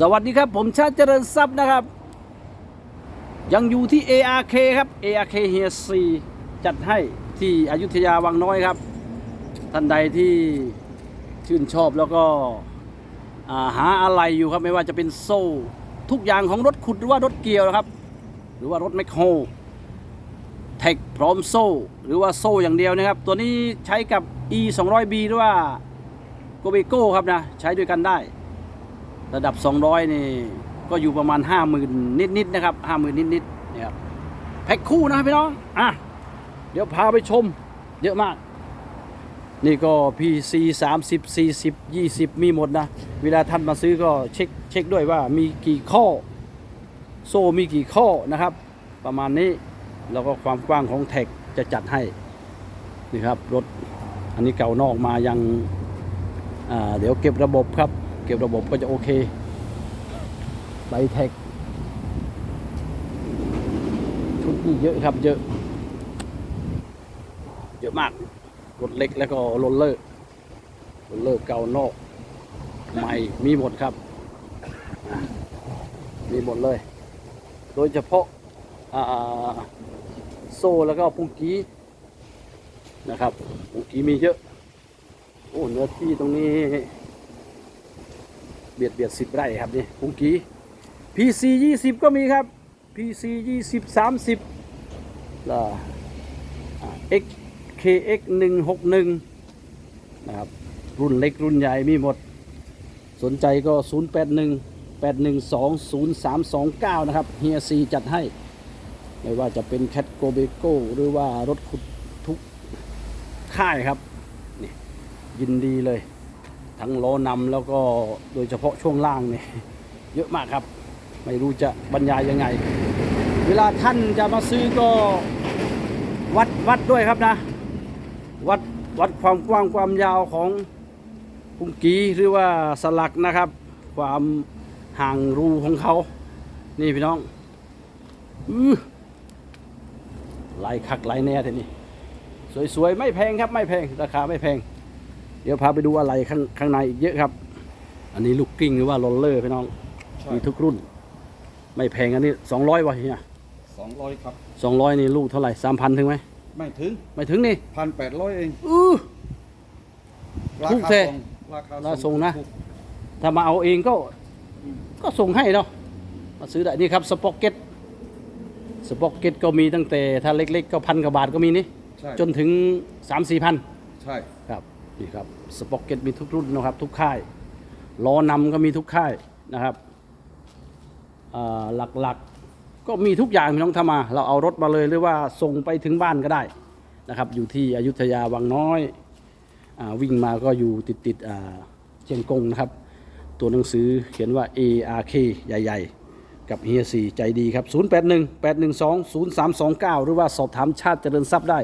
สวัสดีครับ ผมชาติเจริญทรัพย์นะครับ ยังอยู่ที่ ARK ครับ ARK เฮียซีจัดให้ที่อยุธยาวังน้อยครับ ท่านใดที่ชื่นชอบแล้วก็าหาอะไรอยู่ครับ ไม่ว่าจะเป็นโซ่ ทุกอย่างของรถขุดหรือว่ารถเกี่ยวนะครับ หรือว่ารถแมคโครเทคพร้อมโซ่ หรือว่าโซ่อย่างเดียวนะครับ ตัวนี้ใช้กับ E 2 0 0 B หรือว่าโกเบโก้ครับนะ ใช้ด้วยกันได้ ระดับ 200 นี่ก็อยู่ประมาณ 50,000 นิดๆนะครับ50,000 นิดๆเนี่ครับแพ็คคู่นะพี่น้องอะเดี๋ยวพาไปชมเยอะมาก นี่ก็ PC 30 40 20 มีหมดนะ เวลาท่านมาซื้อก็เช็คเช็คด้วยว่ามีกี่ข้อ โซ่มีกี่ข้อนะครับ ประมาณนี้แล้วก็ความกว้างของแท็กจะจัดให้นี่ครับรถอันนี้เก่านอกมายังเดี๋ยวเก็บระบบครับ เก็บระบบก็จะโอเคไบแท็กชุดนี้เยอะครับเยอะ เยอะมากรถเล็กแล้วก็โรลเลอร์โรลเลอร์เก่านอกใหม่มีหมดครับ มีหมดเลย โดยเฉพาะาโซ่แล้วก็ปุงกี้นะครับปุงกี้มีเยอะ โอ้เนื้อที่ตรงนี้ เบียดเบียดสิบไร่ครับนี่ปุงกี้ PC 20 ก็มีครับ PC 20 30แล้ว XKX 161นะครับ รุ่นเล็กรุ่นใหญ่มีหมด สนใจก็ 081 812 0329 นะครับเฮียซีจัดให้ ไม่ว่าจะเป็นแคทโกเบโก้หรือว่ารถขุดทุกค่ายครับ นี่ ยินดีเลย ทั้งล้อนำแล้วก็โดยเฉพาะช่วงล่างเนี่ยเยอะมากครับ ไม่รู้จะบรรยายยังไง เวลาท่านจะมาซื้อก็วัดวัดด้วยครับนะ วัดวัดความกว้างความยาวของปุงกีหรือว่าสลักนะครับ ความห่างรูของเขา นี่พี่น้องอลายคักลายแน่ทีนี้สวยๆ ไม่แพงครับไม่แพง ราคาไม่แพง เดี๋ยวพาไปดูอะไรข้างข้างในอีกเยอะครับ อันนี้ลูกกิ้งหรือว่าโรลเลอร์พี่น้องใช่มีทุกรุ่น ไม่แพงอันนี้สองร้อยวะเฮียสองร้อยครับสองร้อยนี่ลูกเท่าไหร่สามพันถึงไหมไม่ถึง ไม่ถึงนี่พันแปดร้อยเองอื้อราถูกคาแท้ส่งราคาราคาส่งนะถูกถ้ามาเอาเองก็ก็ส่งให้เนาะมาซื้อได้นี่ครับสป็อกเก็ตสป็อกเก็ตก็มีตั้งแต่ถ้าเล็กๆ ก็พันกว่าบาทก็มีนี่ใช่จนถึง3 4มสี่พันใช่ครับ นี่ครับสป็อกเก็ตมีทุกรุ่นนะครับ ทุกค่ายล้อนำก็มีทุกค่ายนะครับหลักๆก็มีทุกอย่างพี่น้องถ้ามา เราเอารถมาเลยหรือว่าส่งไปถึงบ้านก็ได้นะครับ อยู่ที่อยุธยาวังน้อยอวิ่งมาก็อยู่ติดติดเชียงกงนะครับ ตัวหนังสือเขียนว่า ARK ใหญ่ ๆ กับเฮียสีใจดีครับ 081 812 0329 หรือว่าสอบถามชาติเจริญทรัพย์ได้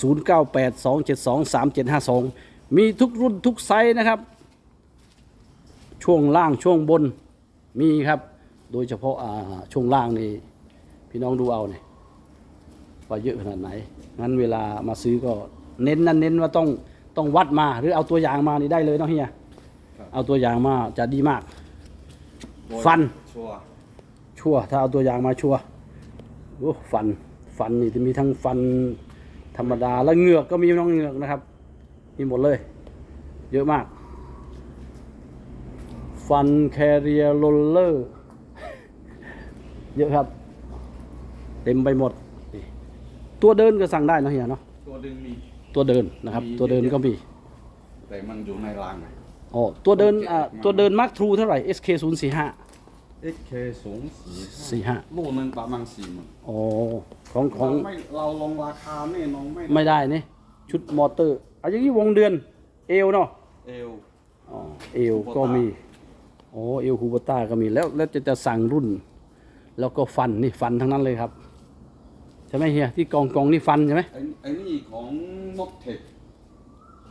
098 272 3752 มีทุกรุ่นทุกไซส์นะครับ ช่วงล่างช่วงบนมีครับ โดยเฉพาะอ่าช่วงล่างนี่พี่น้องดูเอาเนี่ยว่าเยอะขนาดไหน งั้นเวลามาซื้อก็เน้นนั่นเน้นว่าต้องต้องวัดมาหรือเอาตัวอย่างมานี่ได้เลยเนาะเฮียครับเอาตัวอย่างมาจะดีมากโดยฟันชัวร์ชัวร์ถ้าเอาตัวอย่างมาชัวร์โอ้ฟันฟันนี่จะมีทั้งฟันธรรมดาและเหงือกก็มีน้องเหงือกนะครับ มีหมดเลย เยอะมาก ฟันแคเรียโรลเลอร์ เยอะครับ เต็มไปหมดนี่ตัวเดินก็สั่งได้เนอะเฮียเนาะ ตัวดึงมี ตัวเดินนะครับมีตัวเดินเยอะๆก็มี แต่มันอยู่ในรางไงอ๋อ ตัวเดินอ่าโอเคตัวเดินมาร์คทรูเท่าไหร่ SK 0 4 5 XK สูงสี่สี่ห้าลูกหนึ่งประมาณสี่หมื่นอ๋อของของเราไม่เราลงราคาแน่นอนไม่ไม่ได้นี่ ชุดมอเตอร์เอาอย่างนี้วงเดือนเอวเนาะเอว อ๋อเอวก็มีโอ้เอวคูโบต้าก็มีแล้วแล้วจะจะสั่งรุ่น แล้วก็ฟันนี่ฟันทั้งนั้นเลยครับ ใช่ไหมเฮียที่กองกองนี่ฟันใช่ไหมไอ้ไอ้นี่ของนกเทค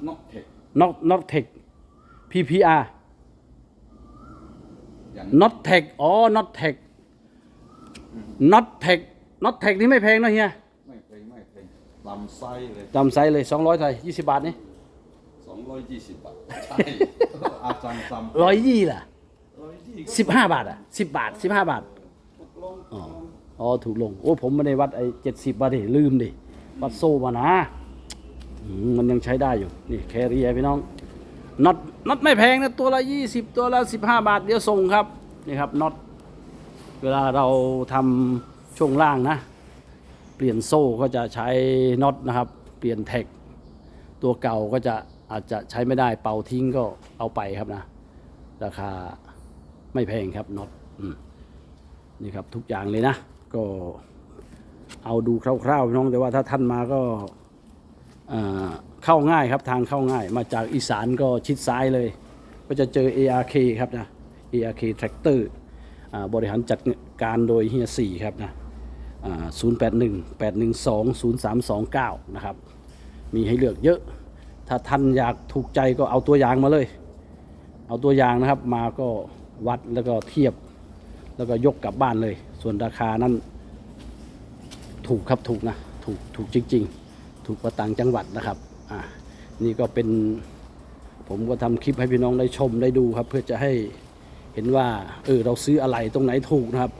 นกเทค not not tech PPR อย่าง not tech อ๋อ not tech not tech not tech นี่ไม่แพงนะเฮีย ไม่เพลงไม่เพ ลงลำไส้เลยตามไซส์เลย 200ไทย20 บาทนี่สองร้อยยี่สิบบาท ใช่ อาจารย์ซ้ร้อยยี่ล่ะำร้อยยี่สิบห้าบาทอะสิบบาทสิบห้าบาทลงอ๋อ อ๋อ ถูกลง โอ้ ผมไม่ได้วัดไอ้เจ็ดสิบบาทดิลืมดิ วัดโซ่มานะอืมมันยังใช้ได้อยู่ นี่แคเรียพี่น้อง น็อต น็อตไม่แพงนะ ตัวละยี่สิบตัวละสิบห้าบาท เดี๋ยวส่งครับ นี่ครับ น็อต เวลาเราทำช่วงล่างนะ เปลี่ยนโซ่ก็จะใช้น็อตนะครับ เปลี่ยนแท็ก ตัวเก่าก็จะอาจจะใช้ไม่ได้เป่าทิ้งก็เอาไปครับนะ ราคาไม่แพงครับน็อตนี่ครับทุกอย่างเลยนะ ก็เอาดูคร่าวๆพี่น้องแต่ว่าถ้าท่านมาก็เอ่อเข้าง่ายครับทางเข้าง่าย มาจากอีสานก็ชิดซ้ายเลย ก็จะเจอ ARK ครับนะ ARK Tractor อ่าบริหารจัดการโดยเฮียสี่ครับนะ 081 812 0329 นะครับ มีให้เลือกเยอะ ถ้าท่านอยากถูกใจก็เอาตัวอย่างมาเลย เอาตัวอย่างนะครับมาก็วัดแล้วก็เทียบ แล้วก็ยกกลับบ้านเลย ส่วนราคานั้นถูกครับถูกนะ ถูกถูกจริง ๆ ถูกกว่าต่างจังหวัดนะครับอ่านี่ก็เป็นผมก็ทำคลิปให้พี่น้องได้ชมได้ดูครับ เพื่อจะให้เห็นว่าเออเราซื้ออะไรตรงไหนถูกนะครับ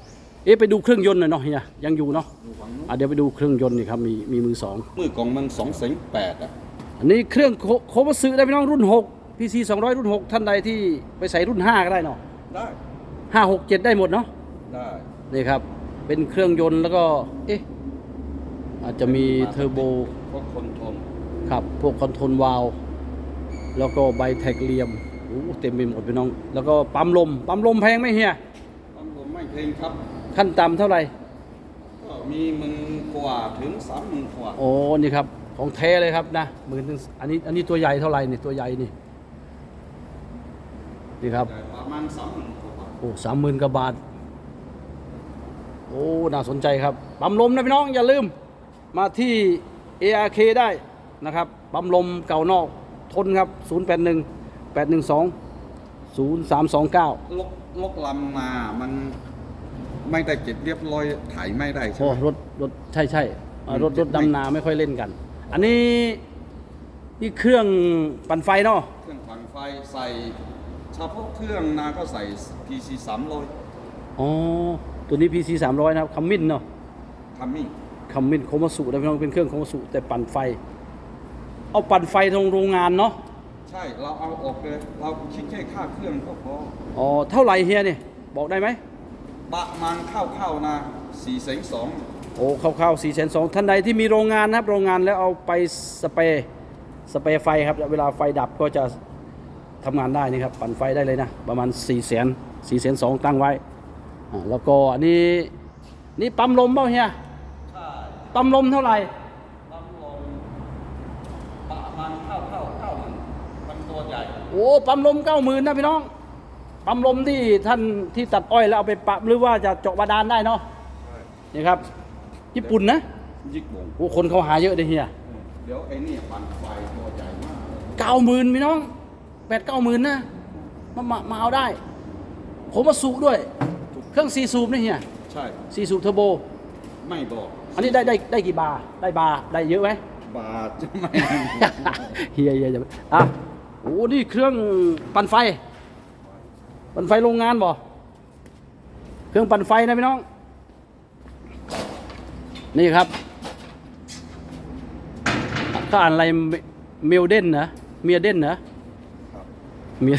เอ๊ะไปดูเครื่องยนต์หน่อยเนาะเฮียยังอยู่เนาะอยู่ฝั่งนู้นอะเดี๋ยวไปดูเครื่องยนต์นี่ครับมีมีมือสองมือกล่องมันสองแสนแปดอะอันนี้เครื่องโคโคมัสึได้พี่น้องรุ่น6 PC 200รุ่น6ท่านใดที่ไปใส่รุ่น5ก็ได้เนาะได้5 6 7ได้หมดเนาะได้นี่ครับ เป็นเครื่องยนต์แล้วก็เอ๊ะอาจจะมีเทอร์โบพวกคนทนครับพวกคอนโทรลวาลวแล้วก็ใบแท็กเหลียมโอ้เต็มไปหมดพี่น้อง แล้วก็ปั๊มลมปั๊มลมแพงไหมเฮียปั๊มลมไม่เพลงครับ ขั้นต่ำเท่าไหร่ ก็มีหมื่นกว่าถึงสามหมื่นกว่าโอ้ นี่ครับ ของแท้เลยครับนะหมื่นถึงอันนี้ อันนี้ตัวใหญ่เท่าไหร่นี่ตัวใหญ่นี่ นี่ครับ แต่ประมาณสามหมื่นกว่าบาทโอ้สามหมื่นกว่าบาท โอ้ น่าสนใจครับ ปั๊มลมนะพี่น้อง อย่าลืม มาที่ ARK ได้นะครับ ปั๊มลมเก่านอก ทนครับ 081 812 0329 ลกลกลำมามัน ไม่ได้เก็บเรียบร้อยถ่ายไม่ได้ใช่โอ้ไหม รถรถใช่ใช่อ่ารถรถไม่ดำนาไม่ค่อยเล่นกัน อันนี้นี่เครื่องปั่นไฟเนาะเครื่องปั่นไฟใส่เฉพาะเครื่องนาก็ใส่ PC สามร้อยอ๋อตัวนี้ PC 300นะครับคัมมินเนาะทัมมิ่งคัมมินโคมาสุนะพี่น้องเป็นเครื่องโคมาสุแต่ปั่นไฟ เอาปั่นไฟตรงโรงงานเนาะใช่เราเอาออกเลย เราคิดแค่ค่าเครื่องก็พออ๋อเท่าไหร่เฮียเนี่ยบอกได้ไหม ประมาณเข้าๆนะสี่แสนสองโอ้คร่าวๆ4 2 0 0 0ท่านใดที่มีโรงงานนะครับ โรงงานแล้วเอาไปสเปรย์สเปรย์ไฟครับ เวลาไฟดับก็จะทำงานได้นี่ครับ ปั่นไฟได้เลยนะ ประมาณ4 0 0 0 0 4 0 0 0 0ตั้งไว้อ่าแล้วก็อันนี้นี่ปั๊มลมเปล่าเฮียใช่ปั๊มลมเท่าไหร่ปั๊มลมประมาณเข้าเข้าเข้ามันมันตัวใหญ่โอ้ปั๊มลมเก้าหมื่นนะพี่น้อง ปั๊มลมที่ท่านที่ตัดอ้อยแล้วเอาไปปะหรือว่าจะเจาะบาดาลได้เนาะใช่นี่ครับ ญี่ปุ่นนะยิกบงโอ้คนเขาหาเยอะเลยเฮียเดี๋ยวไอ้นี่ปั่นไฟตัวใหญ่มากเลยเก้าหมื่นพี่น้องแปดเก้าหมื่นนะมามามาเอาได้ ผมมาสูบด้วย เครื่องสี่สูบนี่เฮียใช่สี่สูบเทอร์โบ ไม่บอก อันนี้ได้ได้ได้กี่บาร์ได้บาร์ได้เยอะไหมบาทจะไม่เฮียเฮียจะอะโอ้นี่เครื่องปั่นไฟ ปั่นไฟโรงงานบ่เครื่องปั่นไฟนะพี่น้อง นี่ครับก็อ่านอะไรเมลเดนนะเมียเดนนะครับเมีย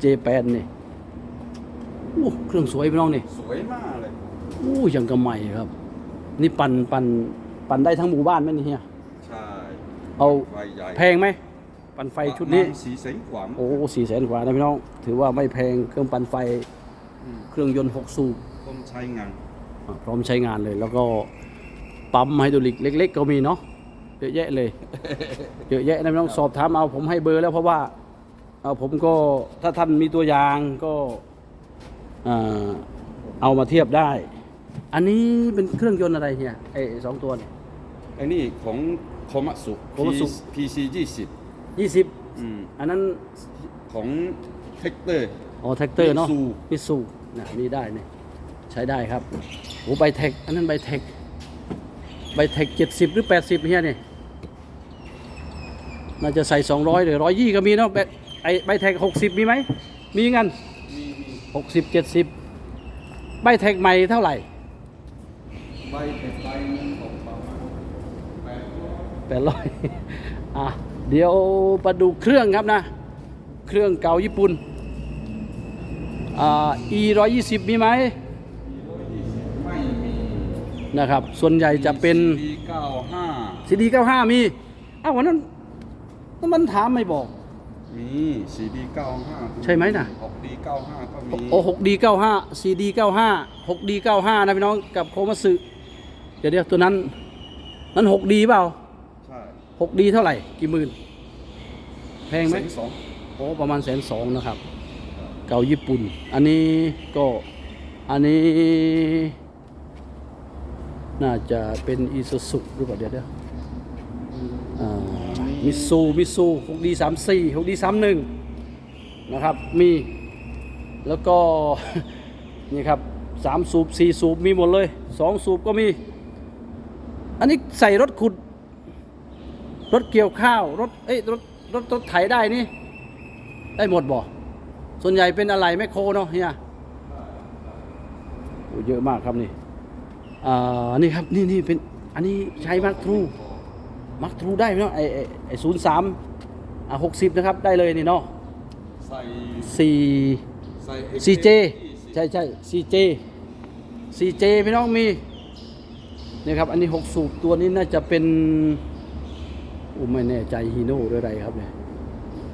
เจแปนนี่โอ้เครื่องสวยพี่น้องนี่สวยมากเลยโอ้ยังกระใหม่ครับ นี่ปั่นปั่นปั่นได้ทั้งหมู่บ้านไหมนี่เฮียใช่เอาไฟใหญ่แพงไหม ปั่นไฟชุดนี้ประมาณสี่แสนกว่าโอ้สี่แสนกว่านะพี่น้อง ถือว่าไม่แพงเครื่องปั่นไฟอืมเครื่องยนต์หกสูบคนใช้งาน อะพร้อมใช้งานเลยแล้วก็ปั๊มไฮดรอลิกเล็ก ๆ ก็มีเนาะเยอะแยะเลย เยอะแยะนะพี่น้องสอบถามเอาผมให้เบอร์แล้วเพราะว่าเอาผมก็ถ้าท่านมีตัวอย่างก็อ่าเอามาเทียบได้ อันนี้เป็นเครื่องยนต์อะไรเฮียไอ้สองตัวเนี่ย ไอ้นี่ของโคมัตสุ Komatsu PC ยี่สิบ ยี่สิบอืมอันนั้น ของเทคเตอร์ อ๋อแท็กเตอร์เนาะ Mitsu มิสูนะนี่ได้เนี่ยใช้ได้ครับโอ้ใบแท็กอันนั้นใบแท็กใบแท็กเจ็ดสิบหรือแปดสิบเฮียเนี่ยน่าจะใส่สองร้อยหรือร้อยยี่ก็มีเนาะแบบไอใบแท็กหกสิบมีไหม มีงันมีมีหหกสิบเจ็ดสิบใบแท็กใหม่เท่าไหร่ใบเผ็ดใบหนึงตกประมาณแปดร้อยแปดร้อยอะ เดี๋ยวมาดูเครื่องครับนะ เครื่องเก่าญี่ปุ่นอ่า e ร้อยยี่สิบมีไหมไม่มีนะครับ ส่วนใหญ่จะเป็น ปีเก้าห้า ซีดีเก้าห้ามี อ้าววันนั้นมันถามไม่บอก มีซีดีเก้าห้าใช่ไหมน่ะหกดีเก้าห้าก็มีโอ้หกดีเก้าห้าซีดีเก้าห้าหกดีเก้าห้านะพี่น้องกับโคมัสึเดี๋ยวเดี๋ยวตัวนั้น นั้นหกดีเปล่าใช่ หกดีเท่าไหร่ กี่หมื่น แพงไหมเสียสองโอ้ประมาณแสนสองนะครับ เก่าญี่ปุ่น อันนี้ก็ อันนี้ น่าจะเป็นอีซูซุหรือเปล่าเดี๋ยวเดี๋ยวอ่ามิซูมิซูหกดีสามสี่หกดีสามหนึ่งนะครับ มี แล้วก็ นี่ครับสามสูบสี่สูบมีหมดเลยสองสูบก็มี อันนี้ใส่รถขุด รถเกี่ยวข้าวรถเอ้ยรถรถรถไถได้นี่ ได้หมดบ่ส่วนใหญ่เป็นอะไรแมคโครเนาะเฮียโอ้เยอะมากครับนี่อ่านี่ครับนี่นี่เป็นอันนี้ใช้มักทรูมักทรูได้ไหมเนาะไอไอไอศูนย์สามอะหกสิบนะครับได้เลยนี่เนาะใส่สี่ใส่ ซีเจ ใช่ใช่ซีเจซีเจพี่น้องมีนี่ครับอันนี้หกสูบตัวนี้น่าจะเป็น อู้ไม่แน่ใจฮีโน่หรืออะไรครับเนี่ย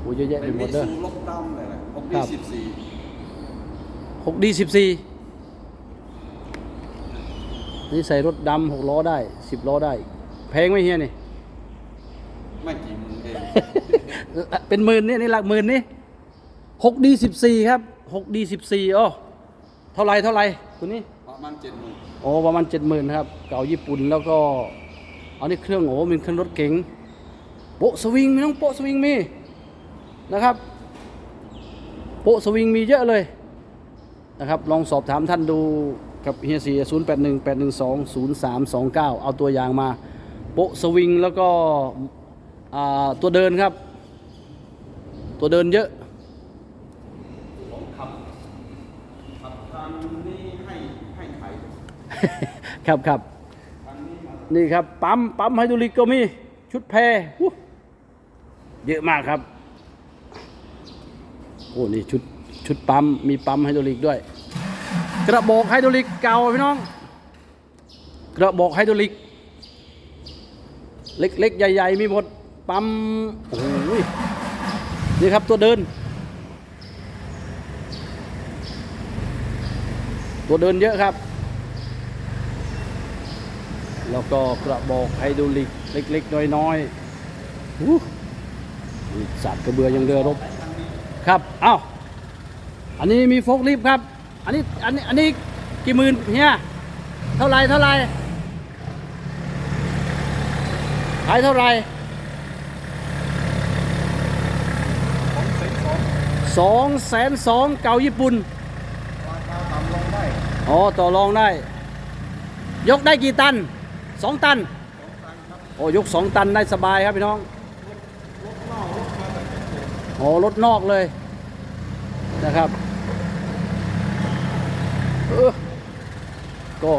โอ้เยอะแยะไปเป็นหมมิดเด้อซูลบดำเลยแหละหกคดีรับสิบสี่หกดีสิบสี่นี่ใส่รถดำหกล้อได้สิบล้อได้ แพงไหมเฮียนี่ ไม่กี่หมื่นเอง เป็นหมื่นนี่นี่หลักหมื่นนี่หกดีสิบสี่ครับหกดีสิบสี่อ๋อเท่าไรเท่าไรตัวนี้ ประมาณเจ็ดหมื่นโอ้ประมาณเจ็ดหมื่นครับ เก่าญี่ปุ่นแล้วก็ เอานี่เครื่องโอ้เป็นเครื่องรถเก๋ง โปะสวิงมีน้องโปะสวิงมีนะครับ โปะสวิงมีเยอะเลยนะครับ ลองสอบถามท่านดูกับเฮียสีศูนย์แปดหนึ่งแปดหนึ่งสองศูนย์สามสองเก้าเอาตัวอย่างมา โปะสวิงแล้วก็ตัวเดินครับ ตัวเดินเยอะครับครับนี่ครับปั๊มปั๊มไฮดรอลิกก็มี ชุดแพรอู้ เยอะมากครับ โอ้นี่ชุดชุดปั๊มมีปั๊มไฮดรอลิกด้วย กระบอกไฮดรอลิกเก่าพี่น้อง กระบอกไฮดรอลิก เล็กๆ ใหญ่ ๆ มีหมดปั๊มโอ้โหนี่ครับตัวเดิน ตัวเดินเยอะครับ แล้วก็กระบอกไฮดรอลิก เล็ก ๆ น้อยๆอู้นี่ สัตว์กระเบือยังเรือรบครับเอ้าอันนี้มีโฟกลิฟครับ อันนี้อันนี้อันนี้กี่หมื่นเฮียเท่าไรเท่าไรขายเท่าไรสองแสนสองเก่าญี่ปุ่นราคาต่ำลงได้อ๋อต่อรองได้ ยกได้กี่ตันสองตัน โอ้ยกสองตันได้สบายครับพี่น้อง โอ้รถนอกเลยนะครับก็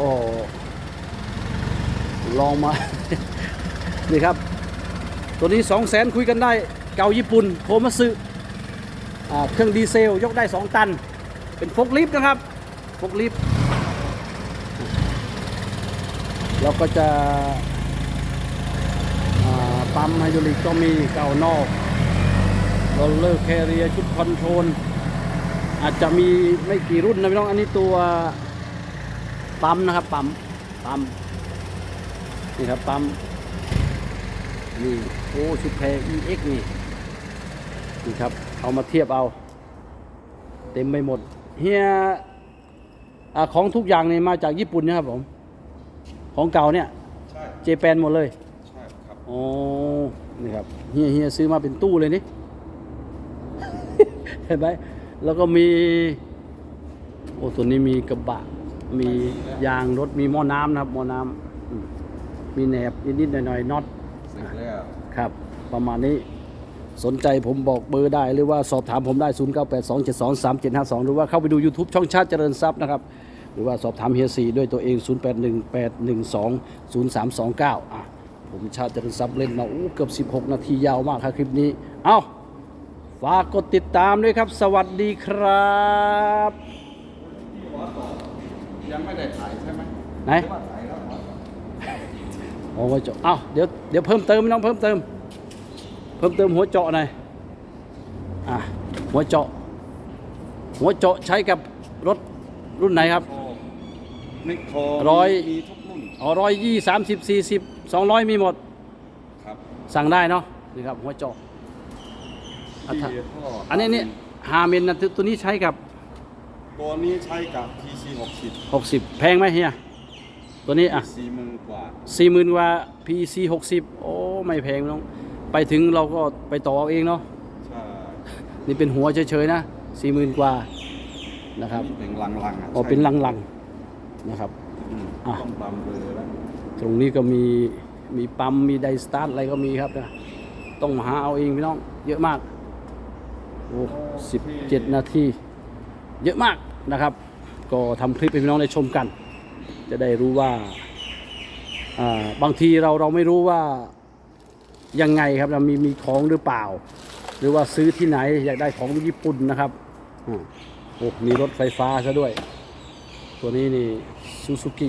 ลองมา นี่ครับ ตัวนี้สองแสนคุยกันได้ เก่าญี่ปุ่นโคมัสึเครื่องดีเซล ยกได้ 2 ตัน เป็นโฟกลิฟต์นะครับโฟกลิฟต์เราก็จะปั๊มไฮดรอลิกก็มีเก่านอก โรลเลอร์แคเรียชุดคอนโทรลอาจจะมีไม่กี่รุ่นนะพี่น้อง อันนี้ตัวปั๊มนะครับปั๊มปั๊มนี่ครับปั๊มนี่โอ้ชุดแพร EX นี่นี่ครับ เอามาเทียบเอา เต็มไปหมดเฮียอาของทุกอย่างเนี่ยมาจากญี่ปุ่นนะครับผม ของเก่าเนี่ยใช่เจแปนหมดเลย ใช่ครับอ๋อนี่ครับเฮียเฮียซื้อมาเป็นตู้เลยนี่ เห็นไหมแล้วก็มี โอ้ตัวนี้มีกระบะ มียางรถมีหม้อน้ำนะครับหม้อน้ำอืมมีแหนบนิดๆหน่อยๆน็อตเสร็จแล้วครับ ประมาณนี้สนใจผมบอกเบอร์ได้ หรือว่าสอบถามผมได้ 0982723752 หรือว่าเข้าไปดู YouTube ช่องชาติเจริญทรัพย์นะครับ หรือว่าสอบถามเฮียซีด้วยตัวเอง 0818120329 อะ ผมชาติเจริญทรัพย์เล่นมาอู้เกือบ 16 นาทียาวมากครับคลิปนี้ เอ้า ฝากกดติดตามด้วยครับ สวัสดีครับที่หัวต่อยังไม่ได้ถ่ายใช่ไหมไหนรือว่าถ่ายแล้วหัวต่อโอ้หัวเจาะเอ้าเดี๋ยวเดี๋ยวเพิ่มเติมน้องเพิ่มเติม เพิ่มเติมหัวเจาะหน่อยอะหัวเจาะ หัวเจาะใช้กับรถรุ่นไหนครับโอ้นิโคร้อยมีทุกรุ่นอ๋อร้อยยี่สามสิบสี่สิบสองร้อยมีหมด ครับ สั่งได้เนาะนี่ครับหัวเจาะ อะถ้าที่พ่อันนี้นี่ฮาเมนนะตัวตัวนี้ใช้กับ ตัวนี้ใช้กับ PC 60 60 แพงไหมเฮียตัวนี้อะสี่หมื่นกว่าสี่หมื่นกว่า PC 60 โอ้ ไม่แพงน้อง ไปถึงเราก็ไปต่อเอาเองเนาะ ใช่นี่เป็นหัวเฉยๆนะสี่หมื่นกว่านะครับนี่เป็นลังๆอะอ๋อใช่เป็นลังๆนะครับ อืมอะ ต้องปั๊มเบอร์แล้วตรงนี้ก็มีมีปั๊มมีไดสตาร์ทอะไรก็มีครับนะต้องหาเอาเองพี่น้องเยอะมากโอ้ สิบเจ็ดนาที เยอะมากนะครับ ก็ทำคลิปให้พี่น้องได้ชมกัน จะได้รู้ว่าบางทีเราเราไม่รู้ว่ายังไงครับเรามีมีของหรือเปล่า หรือว่าซื้อที่ไหนอยากได้ของญี่ปุ่นนะครับอ่าโอ้มีรถไฟฟ้าซะด้วย ตัวนี้นี่ซูซูกิ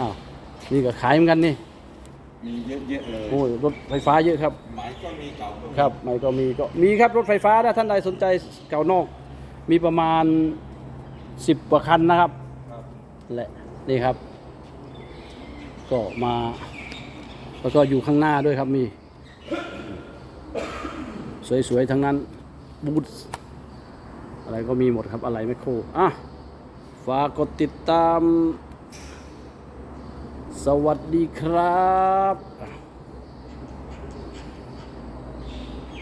อ้าวนี่ก็ขายเหมือนกันนี่ มีเยอะๆเลย โอ้ยรถไฟฟ้าเยอะครับ หมายก็มีเก่าก็มีครับไม่ก็มีก็มีครับรถไฟฟ้าถ้าท่านใดสนใจเก่านอก มีประมาณ10กว่าคันนะครับครับและนี่ครับ ก็มา แล้วก็อยู่ข้างหน้าด้วยครับมี สวยๆทั้งนั้นบูธอะไรก็มีหมดครับอะไรแมคโครอะฝากกดติดตาม สวัสดีครับ